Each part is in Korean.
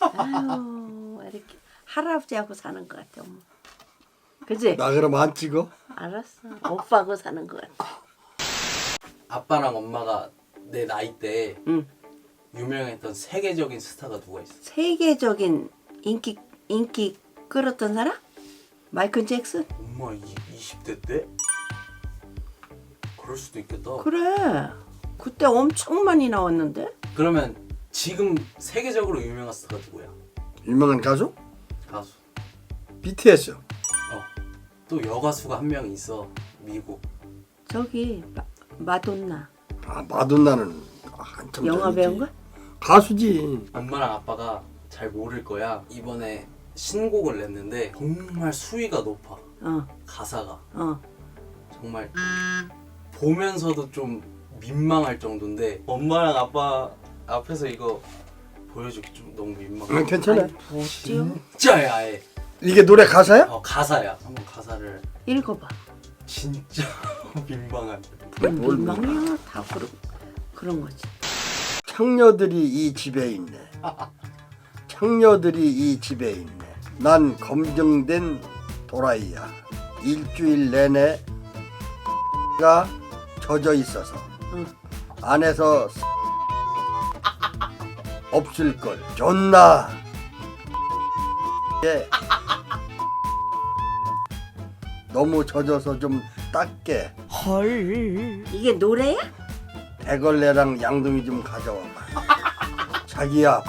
아유 이렇게 할아버지하고 사는 것 같아 엄마. 그지? 나 그럼 안 찍어? 알았어. 오빠하고 사는 것 같아. 아빠랑 엄마가 내 나이 때 응. 유명했던 세계적인 스타가 누가 있어? 세계적인 인기 인기 끌었던 사람? 마이클 잭슨? 엄마 이, 20대 때? 그럴 수도 있겠다. 그래. 그때 엄청 많이 나왔는데. 그러면 지금 세계적으로 유명한 스타가 누구야? 유명한 가수? 가수. BTS. 어. 또 여가수가 한 명 있어. 미국. 저기 마, 마돈나 아 마돈나는 한참 영화 전이지. 배우인가? 가수지. 엄마랑 아빠가 잘 모를 거야. 이번에 신곡을 냈는데 정말 수위가 높아. 어, 가사가 어. 정말 보면서도 좀 민망할 정도인데 엄마랑 아빠 앞에서 이거 보여주기 좀 너무 민망해. 응, 괜찮아. 뭐지요? 진짜야 아예. 이게 노래 가사야? 어 가사야. 한번 가사를 읽어봐. 진짜 민망한. 뭔뭘 민망이야? 다 그런 그런 거지. 창녀들이 이 집에 있네. 창녀들이 이 집에 있네. 난 검증된 도라이야. 일주일 내내 가 젖어 있어서 응. 안에서 없을 걸. 존나. 예. 너무 젖어서 좀 닦게. 헐. 이게 노래야? 대걸레랑 양동이 좀 가져와봐. 자기야,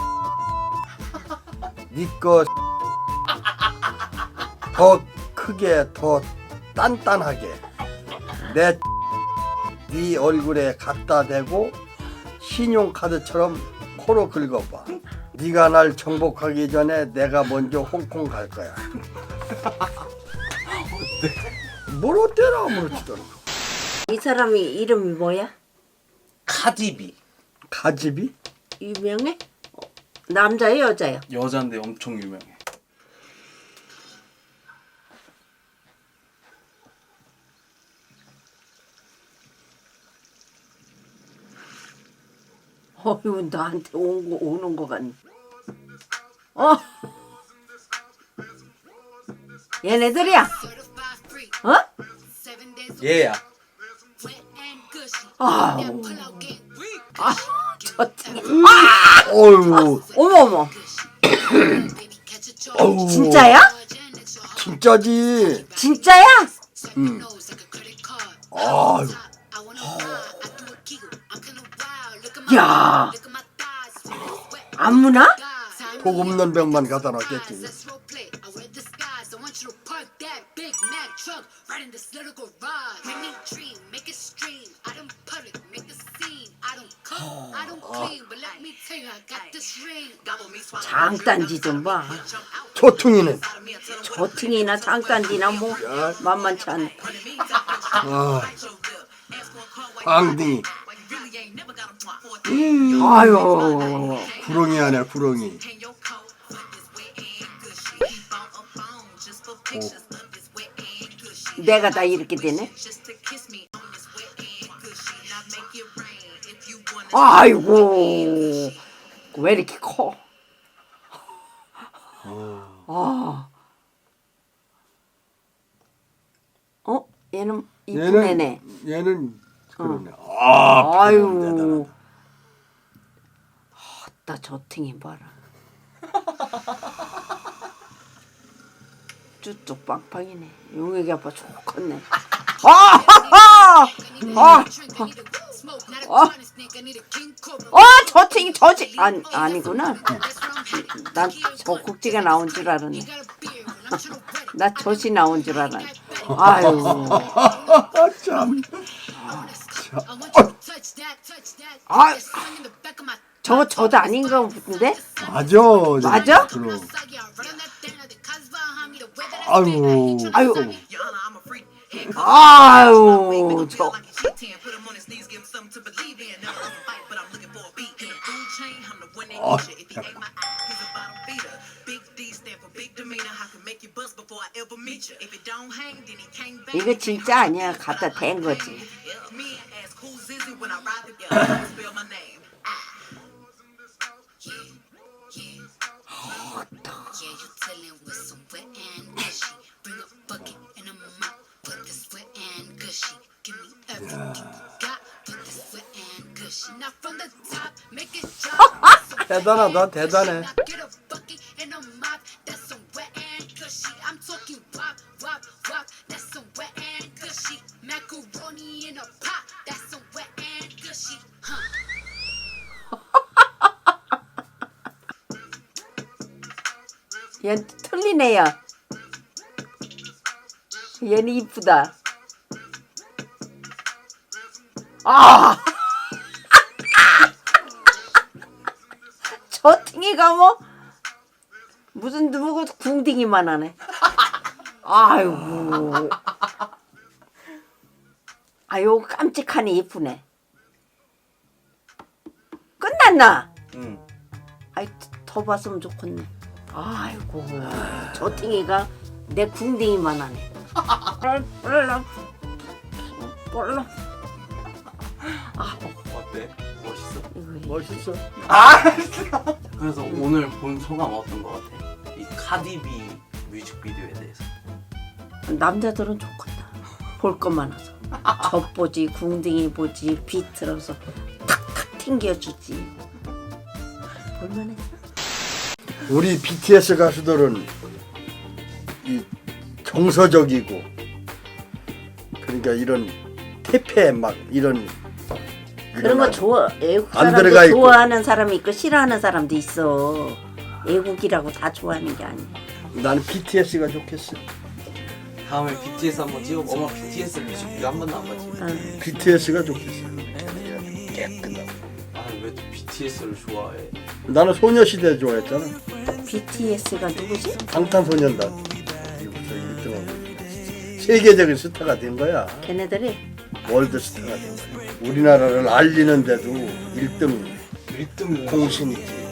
니꺼 더 크게, 더 단단하게 내 네 얼굴에 갖다 대고 신용카드처럼 코로 긁어봐. 네가 날 정복하기 전에 내가 먼저 홍콩 갈 거야. 뭘 어때라 아무렇지도 않고. 이 사람이 이름이 뭐야? 카디비 가집이? 유명해? 어, 남자야 여자야? 여자인데 엄청 유명해. 어휴 나한테 온 거, 오는 거 같네. 어? 얘네들이야? 어? 얘야. 아, 저 티. 어휴, 어머머. 어우, 진짜야? 진짜지. 진짜야? 응. 아유. 야. 안 무나? 복 없는 병만 갖다 놨겠지. 장단지 좀 봐. 초퉁이는 저팅이나 장단지나 뭐 만만치 않네. 아, 앙둥이 아유. 구렁이 안에 구렁이. 내가 다 이렇게 되네. 아이고. 왜 이렇게 커? 아. 어? 얘는 이쁜 애네. 얘는 그러네. 아, 아유. 대단하다. 나 저팅이 봐라. 쭈뚝 빵빵이네. 용액이 아빠 좋겠네. 아, 아, 저팅이 저지 아니 아니구나. 난 저국지가 나온 줄 알았네. 나 젖이 나온 줄 알았네. 아유. 아, 참. 아, 저거 젖 아닌가 본데? 맞아. 맞아? 그럼. 아유. 아유. 아유, 저. 아, 이거 진짜 아니야. 갖다 댄 거지. Cushy. Huh. 얘 틀리네요. 얘는 이쁘다. 아! 저 팅이가 뭐 무슨 누구 궁딩이만 하네. 아이고. 아유 깜찍하니 이쁘네. 끝났나? 응. 아이 더 봤으면 좋겠네. 아이고 저 팅이가 내 궁딩이만 하네. 볼라 볼라 어때? 멋있어? 이거 멋있어 그래서 오늘 본 소감 어떤 거 같아? 이 카디비 뮤직비디오에 대해서. 남자들은 좋겠다. 볼 것만 와서 젖 보지 궁딩이 보지 비 틀어서 탁탁 튕겨주지. 볼만해. 우리 BTS 가수들은 이 정서적이고 그러니까 이런 태페 막 이런 그런 거 좋아. 애국 안 사람도 들어가 있고. 좋아하는 사람이 있고 싫어하는 사람도 있어. 애국이라고 다 좋아하는 게 아니야. 나는 BTS가 좋겠어 다음에 BTS 한번 찍어. 엄마 BTS 뮤직비디오 한 번도 안 봤지? 응. BTS가 좋겠어 깨끗하고 아왜 또 BTS를 좋아해? 나는 소녀시대 좋아했잖아 BTS가 누구지? 방탄소년단 미국에서 1등하고 세계적인 스타가 된 거야 걔네들이 월드 스타가 된 거야 우리나라를 알리는데도 1등 1등 공신 있지